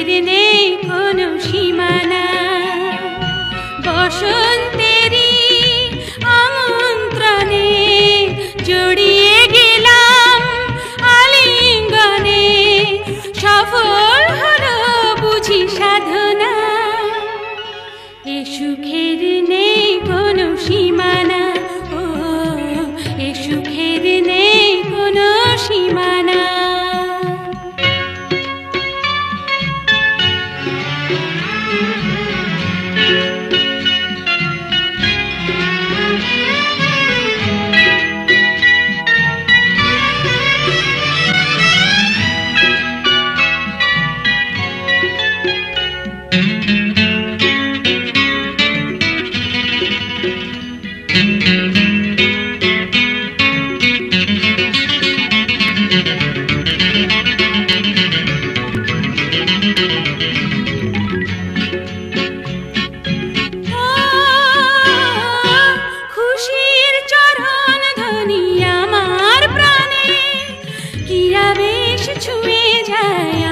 সুখের নেই কোনো সীমানা। বসন্তেরই আমন্ত্রণে জড়িয়ে বুঝি সাধনা। এ সুখের নেই কোনো সীমা ছুঁয়ে যায়